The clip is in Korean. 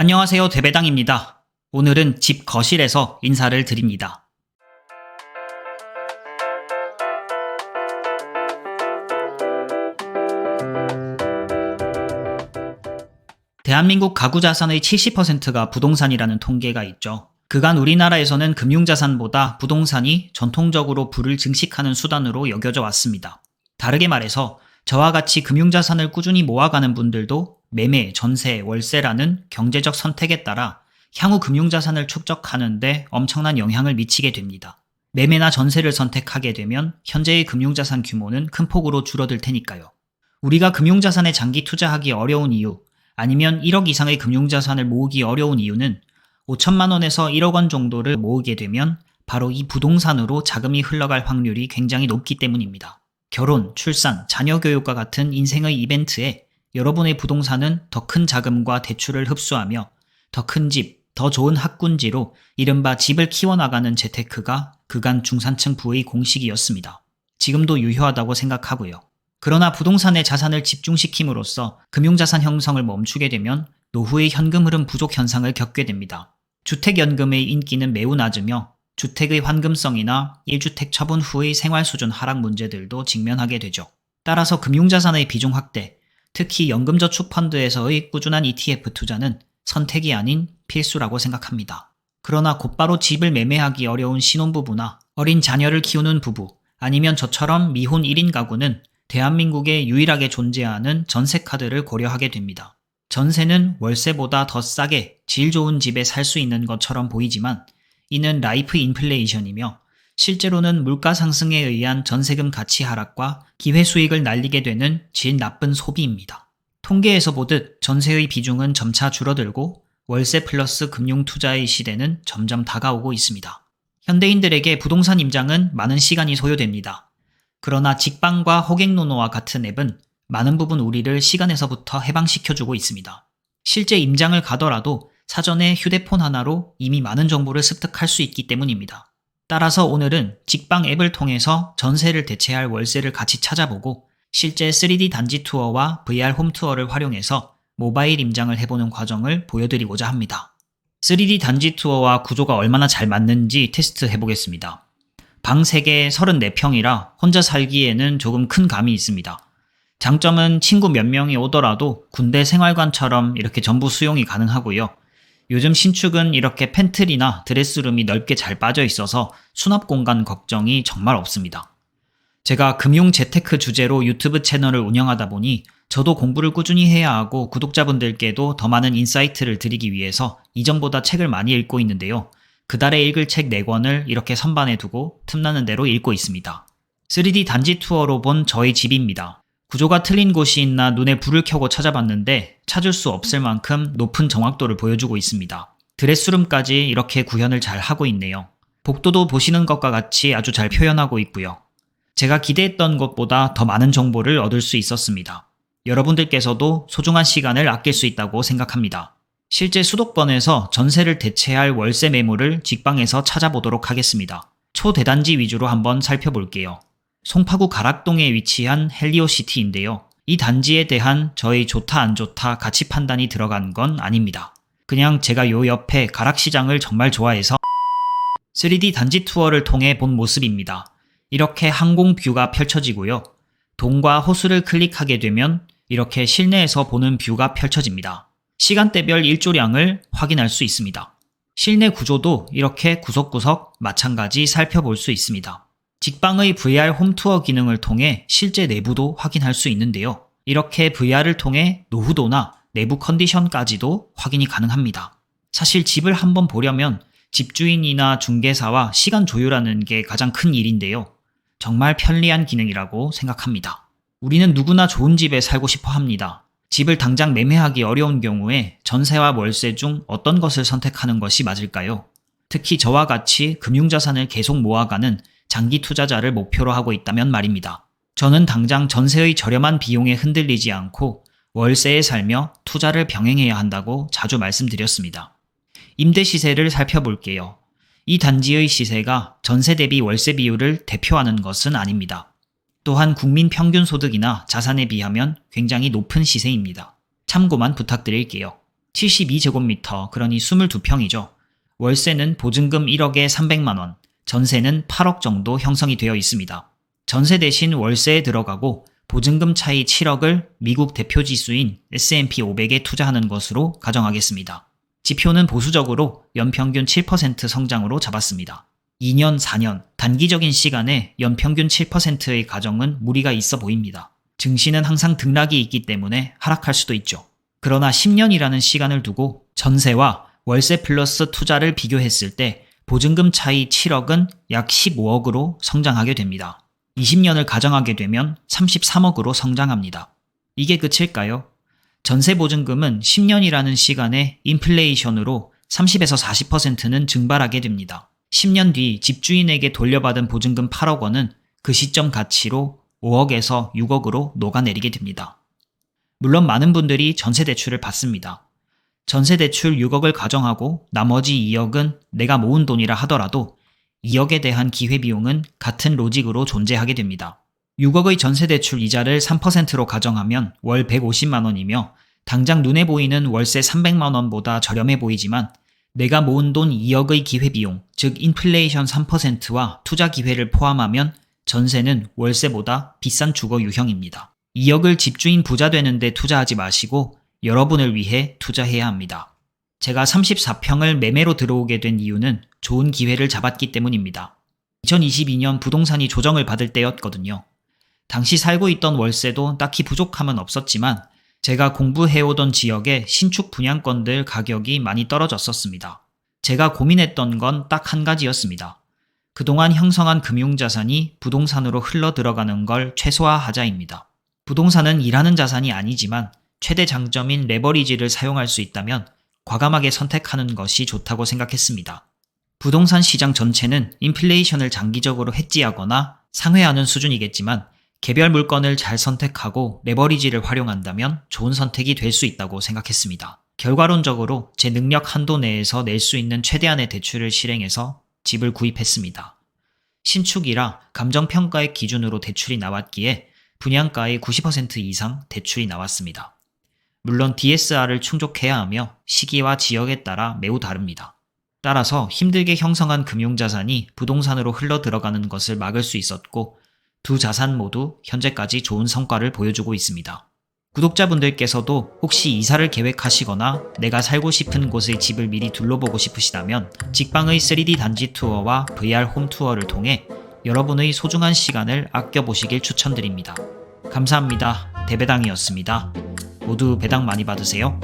안녕하세요. 대배당입니다. 오늘은 집 거실에서 인사를 드립니다. 대한민국 가구 자산의 70%가 부동산이라는 통계가 있죠. 그간 우리나라에서는 금융자산보다 부동산이 전통적으로 부를 증식하는 수단으로 여겨져 왔습니다. 다르게 말해서 저와 같이 금융자산을 꾸준히 모아가는 분들도 매매, 전세, 월세라는 경제적 선택에 따라 향후 금융자산을 축적하는데 엄청난 영향을 미치게 됩니다. 매매나 전세를 선택하게 되면 현재의 금융자산 규모는 큰 폭으로 줄어들 테니까요. 우리가 금융자산에 장기 투자하기 어려운 이유, 아니면 1억 이상의 금융자산을 모으기 어려운 이유는 5천만 원에서 1억 원 정도를 모으게 되면 바로 이 부동산으로 자금이 흘러갈 확률이 굉장히 높기 때문입니다. 결혼, 출산, 자녀 교육과 같은 인생의 이벤트에 여러분의 부동산은 더 큰 자금과 대출을 흡수하며 더 큰 집, 더 좋은 학군지로 이른바 집을 키워나가는 재테크가 그간 중산층 부의 공식이었습니다. 지금도 유효하다고 생각하고요. 그러나 부동산의 자산을 집중시킴으로써 금융자산 형성을 멈추게 되면 노후의 현금 흐름 부족 현상을 겪게 됩니다. 주택연금의 인기는 매우 낮으며 주택의 환금성이나 1주택 처분 후의 생활 수준 하락 문제들도 직면하게 되죠. 따라서 금융자산의 비중 확대, 특히 연금저축펀드에서의 꾸준한 ETF 투자는 선택이 아닌 필수라고 생각합니다. 그러나 곧바로 집을 매매하기 어려운 신혼부부나 어린 자녀를 키우는 부부, 아니면 저처럼 미혼 1인 가구는 대한민국에 유일하게 존재하는 전세카드를 고려하게 됩니다. 전세는 월세보다 더 싸게 질 좋은 집에 살 수 있는 것처럼 보이지만 이는 라이프 인플레이션이며 실제로는 물가 상승에 의한 전세금 가치 하락과 기회 수익을 날리게 되는 질 나쁜 소비입니다. 통계에서 보듯 전세의 비중은 점차 줄어들고 월세 플러스 금융 투자의 시대는 점점 다가오고 있습니다. 현대인들에게 부동산 임장은 많은 시간이 소요됩니다. 그러나 직방과 호갱노노와 같은 앱은 많은 부분 우리를 시간에서부터 해방시켜주고 있습니다. 실제 임장을 가더라도 사전에 휴대폰 하나로 이미 많은 정보를 습득할 수 있기 때문입니다. 따라서 오늘은 직방 앱을 통해서 전세를 대체할 월세를 같이 찾아보고 실제 3D 단지 투어와 VR 홈 투어를 활용해서 모바일 임장을 해보는 과정을 보여드리고자 합니다. 3D 단지 투어와 구조가 얼마나 잘 맞는지 테스트 해보겠습니다. 방 3개 34평이라 혼자 살기에는 조금 큰 감이 있습니다. 장점은 친구 몇 명이 오더라도 군대 생활관처럼 이렇게 전부 수용이 가능하고요. 요즘 신축은 이렇게 팬트리나 드레스룸이 넓게 잘 빠져 있어서 수납 공간 걱정이 정말 없습니다. 제가 금융 재테크 주제로 유튜브 채널을 운영하다 보니 저도 공부를 꾸준히 해야 하고 구독자분들께도 더 많은 인사이트를 드리기 위해서 이전보다 책을 많이 읽고 있는데요. 그달에 읽을 책 4권을 이렇게 선반에 두고 틈나는 대로 읽고 있습니다. 3D 단지 투어로 본 저희 집입니다. 구조가 틀린 곳이 있나 눈에 불을 켜고 찾아봤는데 찾을 수 없을 만큼 높은 정확도를 보여주고 있습니다. 드레스룸까지 이렇게 구현을 잘 하고 있네요. 복도도 보시는 것과 같이 아주 잘 표현하고 있고요. 제가 기대했던 것보다 더 많은 정보를 얻을 수 있었습니다. 여러분들께서도 소중한 시간을 아낄 수 있다고 생각합니다. 실제 수도권에서 전세를 대체할 월세 매물을 직방에서 찾아보도록 하겠습니다. 초대단지 위주로 한번 살펴볼게요. 송파구 가락동에 위치한 헬리오시티인데요. 이 단지에 대한 저희 좋다 안 좋다 가치 판단이 들어간 건 아닙니다. 그냥 제가 요 옆에 가락시장을 정말 좋아해서 3D 단지 투어를 통해 본 모습입니다. 이렇게 항공 뷰가 펼쳐지고요. 동과 호수를 클릭하게 되면 이렇게 실내에서 보는 뷰가 펼쳐집니다. 시간대별 일조량을 확인할 수 있습니다. 실내 구조도 이렇게 구석구석 마찬가지 살펴볼 수 있습니다. 직방의 VR 홈투어 기능을 통해 실제 내부도 확인할 수 있는데요. 이렇게 VR을 통해 노후도나 내부 컨디션까지도 확인이 가능합니다. 사실 집을 한번 보려면 집주인이나 중개사와 시간 조율하는 게 가장 큰 일인데요. 정말 편리한 기능이라고 생각합니다. 우리는 누구나 좋은 집에 살고 싶어 합니다. 집을 당장 매매하기 어려운 경우에 전세와 월세 중 어떤 것을 선택하는 것이 맞을까요? 특히 저와 같이 금융자산을 계속 모아가는 장기 투자자를 목표로 하고 있다면 말입니다. 저는 당장 전세의 저렴한 비용에 흔들리지 않고 월세에 살며 투자를 병행해야 한다고 자주 말씀드렸습니다. 임대 시세를 살펴볼게요. 이 단지의 시세가 전세 대비 월세 비율을 대표하는 것은 아닙니다. 또한 국민 평균 소득이나 자산에 비하면 굉장히 높은 시세입니다. 참고만 부탁드릴게요. 72제곱미터, 그러니 22평이죠. 월세는 보증금 1억에 300만원, 전세는 8억 정도 형성이 되어 있습니다. 전세 대신 월세에 들어가고 보증금 차이 7억을 미국 대표 지수인 S&P 500에 투자하는 것으로 가정하겠습니다. 지표는 보수적으로 연평균 7% 성장으로 잡았습니다. 2년, 4년, 단기적인 시간에 연평균 7%의 가정은 무리가 있어 보입니다. 증시는 항상 등락이 있기 때문에 하락할 수도 있죠. 그러나 10년이라는 시간을 두고 전세와 월세 플러스 투자를 비교했을 때 보증금 차이 7억은 약 15억으로 성장하게 됩니다. 20년을 가정하게 되면 33억으로 성장합니다. 이게 끝일까요? 전세 보증금은 10년이라는 시간에 인플레이션으로 30에서 40%는 증발하게 됩니다. 10년 뒤 집주인에게 돌려받은 보증금 8억 원은 그 시점 가치로 5억에서 6억으로 녹아내리게 됩니다. 물론 많은 분들이 전세 대출을 받습니다. 전세 대출 6억을 가정하고 나머지 2억은 내가 모은 돈이라 하더라도 2억에 대한 기회비용은 같은 로직으로 존재하게 됩니다. 6억의 전세 대출 이자를 3%로 가정하면 월 150만원이며 당장 눈에 보이는 월세 300만원보다 저렴해 보이지만 내가 모은 돈 2억의 기회비용, 즉 인플레이션 3%와 투자 기회를 포함하면 전세는 월세보다 비싼 주거 유형입니다. 2억을 집주인 부자 되는데 투자하지 마시고 여러분을 위해 투자해야 합니다. 제가 34평을 매매로 들어오게 된 이유는 좋은 기회를 잡았기 때문입니다. 2022년 부동산이 조정을 받을 때였거든요. 당시 살고 있던 월세도 딱히 부족함은 없었지만 제가 공부해오던 지역의 신축 분양권들 가격이 많이 떨어졌었습니다. 제가 고민했던 건 딱 한 가지였습니다. 그동안 형성한 금융자산이 부동산으로 흘러 들어가는 걸 최소화하자입니다. 부동산은 일하는 자산이 아니지만 최대 장점인 레버리지를 사용할 수 있다면 과감하게 선택하는 것이 좋다고 생각했습니다. 부동산 시장 전체는 인플레이션을 장기적으로 해지하거나 상회하는 수준이겠지만 개별 물건을 잘 선택하고 레버리지를 활용한다면 좋은 선택이 될 수 있다고 생각했습니다. 결과론적으로 제 능력 한도 내에서 낼 수 있는 최대한의 대출을 실행해서 집을 구입했습니다. 신축이라 감정평가의 기준으로 대출이 나왔기에 분양가의 90% 이상 대출이 나왔습니다. 물론 DSR을 충족해야 하며 시기와 지역에 따라 매우 다릅니다. 따라서 힘들게 형성한 금융자산이 부동산으로 흘러 들어가는 것을 막을 수 있었고 두 자산 모두 현재까지 좋은 성과를 보여주고 있습니다. 구독자분들께서도 혹시 이사를 계획하시거나 내가 살고 싶은 곳의 집을 미리 둘러보고 싶으시다면 직방의 3D 단지 투어와 VR 홈 투어를 통해 여러분의 소중한 시간을 아껴보시길 추천드립니다. 감사합니다. 대배당이었습니다. 모두 배당 많이 받으세요.